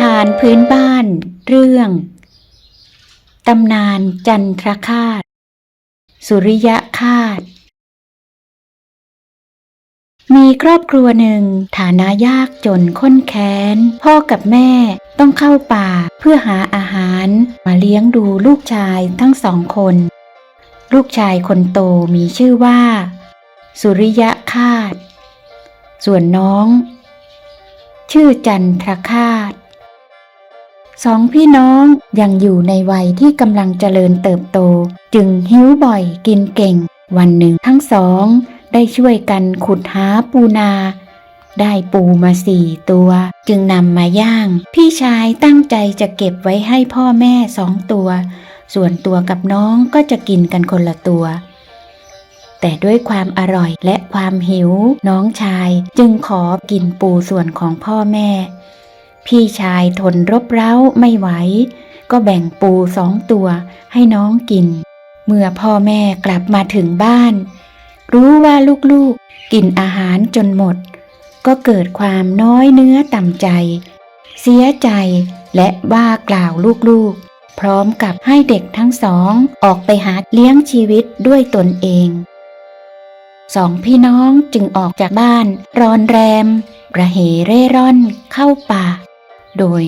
ทานพื้นบ้าน เรื่อง ตำนานจันทรคาตสุริยคาตมีครอบครัวหนึ่งฐานะยากจนข้นแค้น พ่อกับแม่ต้องเข้าป่าเพื่อหาอาหาร มาเลี้ยงดูลูกชายทั้งสองคน ลูกชายคนโตมีชื่อว่า สุริยคาตส่วนน้อง ชื่อจันทรคาต สองพี่น้องยังอยู่ในวัยที่กำลังเจริญเติบโต จึงหิวบ่อยกินเก่ง วันหนึ่งทั้งสอง ได้ช่วยกันขุดหาปูนา ได้ปูมาสี่ตัว จึงนำมาย่าง พี่ชายตั้งใจจะเก็บไว้ให้พ่อแม่สองตัว ส่วนตัวกับน้องก็จะกินกันคนละตัว แต่ด้วยความอร่อยและความหิว น้องชายจึงขอกินปูส่วนของพ่อแม่ พี่ชายทนรบเร้าไม่ไหว ก็แบ่งปูสองตัวให้น้องกิน เมื่อพ่อแม่กลับมาถึงบ้าน รู้ว่าลูกๆกินอาหารจนหมด ก็เกิดความน้อยเนื้อต่ำใจ เสียใจและว่ากล่าวลูกๆ พร้อมกับให้เด็กทั้งสองออกไปหาเลี้ยงชีวิตด้วยตนเองสองพี่น้องจึงออกจากบ้าน รอนแรม ระเหเร่ร่อนเข้าป่า โดย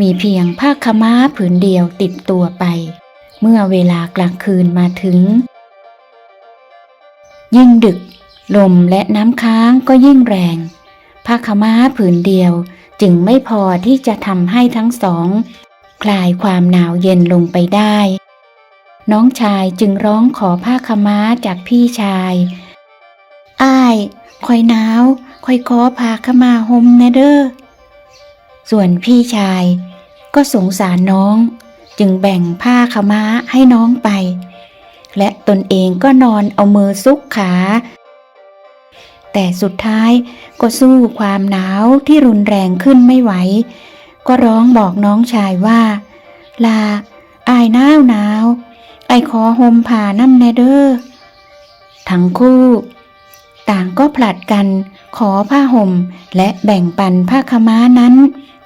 มีเพียงผ้าขม้าผืนเดียวติดตัวไป เมื่อเวลากลางคืนมาถึง ยิ่งดึก ลมและน้ำค้างก็ยิ่งแรง ผ้าขม้าผืนเดียวจึงไม่พอที่จะทำให้ทั้งสอง คลายความหนาวเย็นลงไปได้ น้องชายจึงร้องขอผ้าขม้าจากพี่ชายอ้ายคอยหนาวคอยขอพาขาวมาห่มแนเด้อ ส่วนพี่ชาย ก็สงสารน้อง จึงแบ่งผ้าขม้าให้น้องไป และตนเองก็นอนเอามือซุกขา แต่สุดท้ายก็สู้ความหนาวที่รุนแรงขึ้นไม่ไหว ก็ร้องบอกน้องชายว่า ลา อายหนาวหนาว ไอขอหมผ้าน้ำแนเด้อทั้งคู่ ต่างก็ผลัดกันขอผ้าห่มและแบ่งปันผ้าขม้านั้น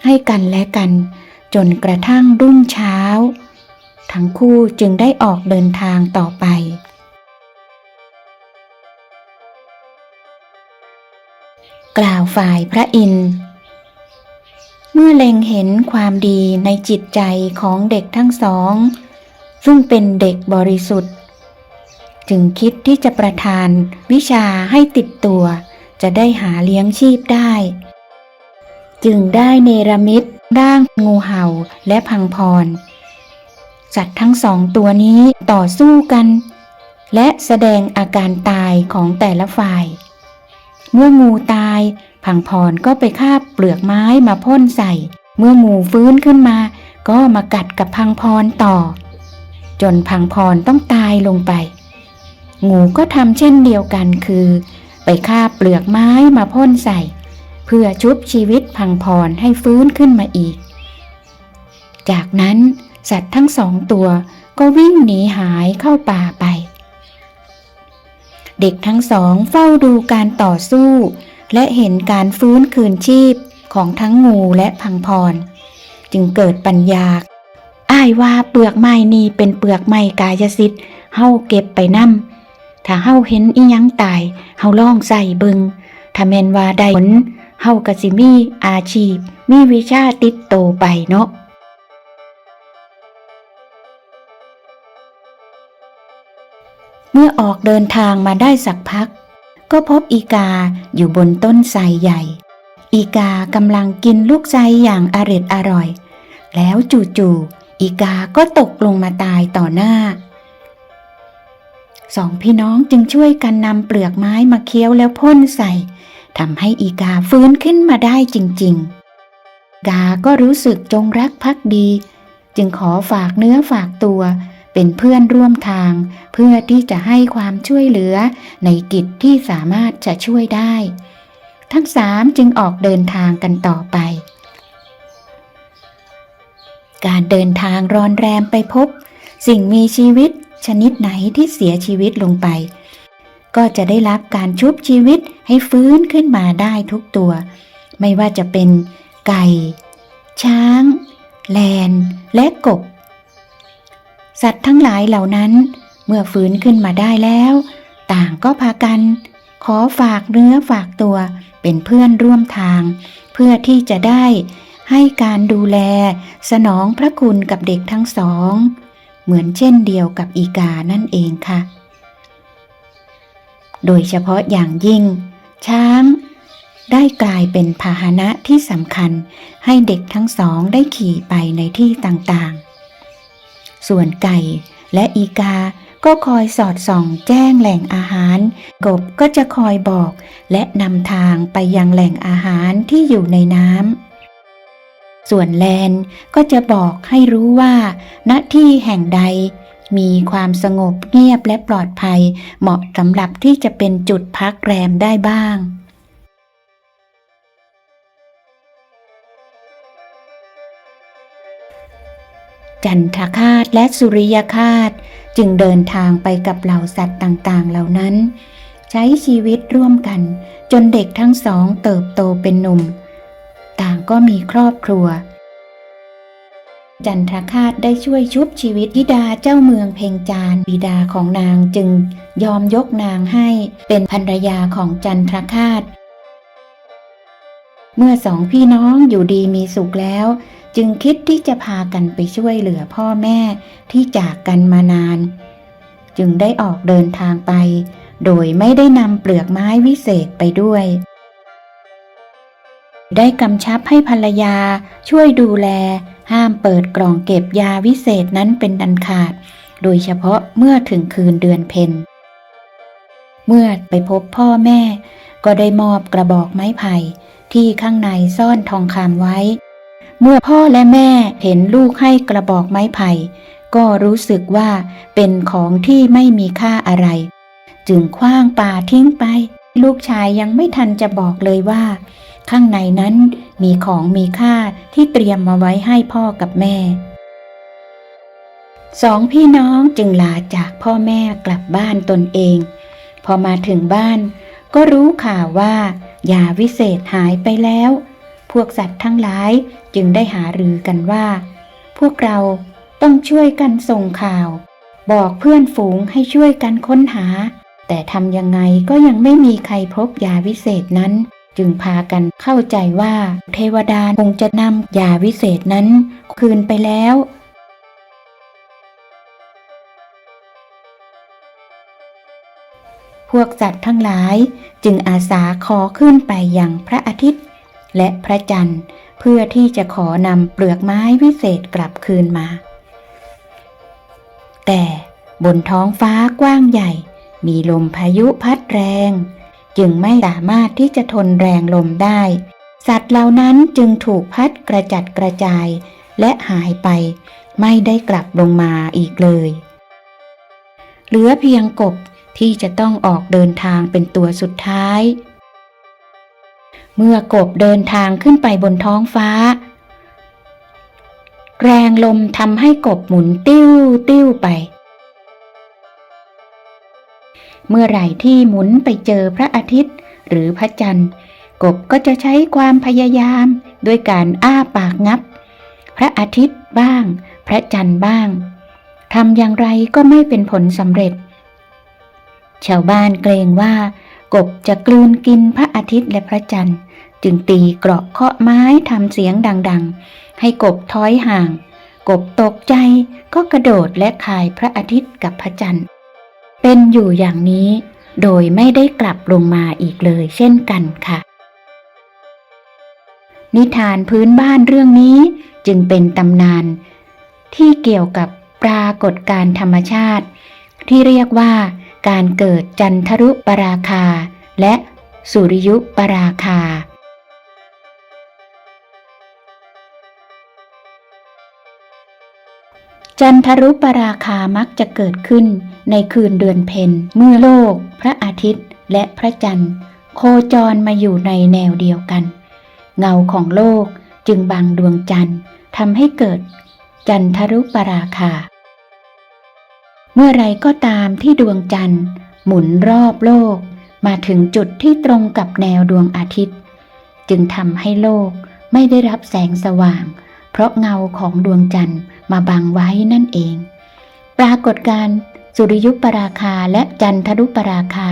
ให้กันและกัน จนกระทั่งรุ่งเช้า ทั้งคู่จึงได้ออกเดินทางต่อไป กล่าวฝ่ายพระอินทร์เมื่อเล็งเห็นความดีในจิตใจของเด็กทั้งสอง ซึ่งเป็นเด็กบริสุทธิ์ จึงคิดที่จะประทานวิชาให้ติดตัวจะได้หาเลี้ยงชีพได้ จึงได้เนรมิตร่างงูเห่าและพังพร สัตว์ทั้งสองตัวนี้ต่อสู้กัน และแสดงอาการตายของแต่ละฝ่าย เมื่องูตาย พังพรก็ไปคาบเปลือกไม้มาพ่นใส่ เมื่องูฟื้นขึ้นมา ก็มากัดกับพังพรต่อ จนพังพรต้องตายลงไป งูก็ทำเช่นเดียวกันคือ ไปคาบเปลือกไม้มาพ่นใส่ เพื่อชุบชีวิตพังพรให้ฟื้นขึ้นมาอีก จากนั้นสัตว์ทั้งสองตัวก็วิ่งหนีหายเข้าป่าไป เด็กทั้งสองเฝ้าดูการต่อสู้ และเห็นการฟื้นคืนชีพของทั้งงูและพังพร จึงเกิดปัญญาอ้ายว่าเปลือกไม้นี่เป็นเปลือกไม้กายสิทธิ์เฮาเก็บไปนํถ้าเฮาเห็นอีหยังตายเฮาล่องใส่บิงถ้าแมนว่าได้ผล เฮาก็สิมีอาชีพ มีวิชาติดโตไปเนาะเมื่อออกเดินทางมาได้สักพัก ก็พบอีกาอยู่บนต้นไทรใหญ่ อีกากำลังกินลูกไทรอย่างอร็ดอร่อย แล้วจู่ๆอีกาก็ตกลงมาตายต่อหน้าสองพี่น้องจึงช่วยกันนำเปลือกไม้มาเคี้ยวแล้วพ่นใส่ ทำให้อีกาฟื้นขึ้นมาได้จริง ๆ กาก็รู้สึกจงรักภักดี จึงขอฝากเนื้อฝากตัว เป็นเพื่อนร่วมทาง เพื่อที่จะให้ความช่วยเหลือในกิจที่สามารถจะช่วยได้ ทั้งสามจึงออกเดินทางกันต่อไป การเดินทางรอนแรมไปพบ สิ่งมีชีวิตชนิดไหนที่เสียชีวิตลงไป ก็จะได้รับการชุบชีวิตให้ฟื้นขึ้นมาได้ทุกตัว ไม่ว่าจะเป็นไก่ ช้าง แลน และกบ สัตว์ทั้งหลายเหล่านั้น เมื่อฟื้นขึ้นมาได้แล้ว ต่างก็พากัน ขอฝากเนื้อฝากตัวเป็นเพื่อนร่วมทาง เพื่อที่จะได้ให้การดูแลสนองพระคุณกับเด็กทั้งสอง เหมือนเช่นเดียวกับอีกานั่นเองค่ะ โดยเฉพาะอย่างยิ่ง ช้าง ได้กลายเป็นพาหนะที่สำคัญให้เด็กทั้งสองได้ขี่ไปในที่ต่างๆ ส่วนไก่และอีกาก็คอยสอดส่องแจ้งแหล่งอาหาร กบก็จะคอยบอกและนำทางไปยังแหล่งอาหารที่อยู่ในน้ำ ส่วนแลนก็จะบอกให้รู้ว่า ณที่แห่งใด มีความสงบเงียบและปลอดภัย เหมาะสำหรับที่จะเป็นจุดพักแรมได้บ้างจันทคาตและสุริยคาตจึงเดินทางไปกับเหล่าสัตว์ต่างๆ เหล่านั้น ใช้ชีวิตร่วมกัน จนเด็กทั้งสองเติบโตเป็นหนุ่ม ต่างก็มีครอบครัว จันทรคาตได้ช่วยชุบชีวิตธิดาเจ้าเมืองเพ่งจานบิดาของนางจึงยอมยกนางให้เป็นภรรยาของจันทรคาต เมื่อสองพี่น้องอยู่ดีมีสุขแล้ว จึงคิดที่จะพากันไปช่วยเหลือพ่อแม่ที่จากกันมานาน จึงได้ออกเดินทางไป โดยไม่ได้นำเปลือกไม้วิเศษไปด้วยได้กำชับให้ภรรยาช่วยดูแล ห้ามเปิดกล่องเก็บยาวิเศษนั้นเป็นดันขาด โดยเฉพาะเมื่อถึงคืนเดือนเพ็ญ เมื่อไปพบพ่อแม่ ก็ได้มอบกระบอกไม้ไผ่ที่ข้างในซ่อนทองคำไว้ เมื่อพ่อและแม่เห็นลูกให้กระบอกไม้ไผ่ ก็รู้สึกว่าเป็นของที่ไม่มีค่าอะไร จึงคว้างป่าทิ้งไป ลูกชายยังไม่ทันจะบอกเลยว่า ข้างในนั้นมีของมีค่าที่เตรียมมาไว้ให้พ่อกับแม่ สองพี่น้องจึงลาจากพ่อแม่กลับบ้านตนเอง พอมาถึงบ้าน ก็รู้ข่าวว่ายาวิเศษหายไปแล้ว พวกสัตว์ทั้งหลายจึงได้หารือกันว่า พวกเราต้องช่วยกันส่งข่าว บอกเพื่อนฝูงให้ช่วยกันค้นหา แต่ทำยังไงก็ยังไม่มีใครพบยาวิเศษนั้น จึงพากันเข้าใจว่าเทวดาคงจะนำยาวิเศษนั้นคืนไปแล้วพวกสัตว์ทั้งหลายจึงอาสาขอขึ้นไปยังพระอาทิตย์ และพระจันทร์ เพื่อที่จะขอนำเปลือกไม้วิเศษกลับคืนมา แต่บนท้องฟ้ากว้างใหญ่ มีลมพายุพัดแรง จึงไม่สามารถที่จะทนแรงลมได้ สัตว์เหล่านั้นจึงถูกพัดกระจัดกระจาย และหายไป ไม่ได้กลับลงมาอีกเลย เหลือเพียงกบที่จะต้องออกเดินทางเป็นตัวสุดท้าย เมื่อกบเดินทางขึ้นไปบนท้องฟ้า แรงลมทำให้กบหมุนติ้วติ้วไป เมื่อไหร่ที่หมุนไปเจอพระอาทิตย์ หรือพระจันทร์ กบก็จะใช้ความพยายามด้วยการอ้าปากงับ พระอาทิตย์บ้าง พระจันทร์บ้างทำอย่างไรก็ไม่เป็นผลสำเร็จ ชาวบ้านเกรงว่า กบจะกลืนกินพระอาทิตย์และพระจันทร์ จึงตีเกราะเคาะไม้ทำเสียงดังๆ ให้กบถอยห่าง กบตกใจก็กระโดดและคายพระอาทิตย์กับพระจันทร์ เป็นอยู่อย่างนี้โดยไม่ได้กลับลงมาอีกเลยเช่นกันค่ะ นิทานพื้นบ้านเรื่องนี้จึงเป็นตำนาน ที่เกี่ยวกับปรากฏการธรรมชาติ ที่เรียกว่าการเกิดจันทรุปราคา และสุริยุปราคา จันทรุปราคามักจะเกิดขึ้นในคืนเดือนเพ็ญเมื่อโลก พระอาทิตย์ และพระจันทร์ โคจรมาอยู่ในแนวเดียวกัน เงาของโลกจึงบังดวงจันทร์ทำให้เกิด จันทรุปราคา เมื่อไรก็ตามที่ดวงจันทร์ หมุนรอบโลก มาถึงจุดที่ตรงกับแนวดวงอาทิตย์ จึงทำให้โลกไม่ได้รับแสงสว่าง เพราะเงาของดวงจันทร์ มาบังไว้นั่นเอง ปรากฏการณ์สุริยุปราคาและจันทรุปราคา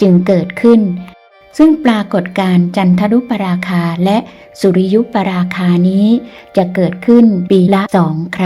จึงเกิดขึ้น ซึ่งปรากฏการณ์จันทรุปราคาและสุริยุปราคานี้จะเกิดขึ้นปีละสองครั้ง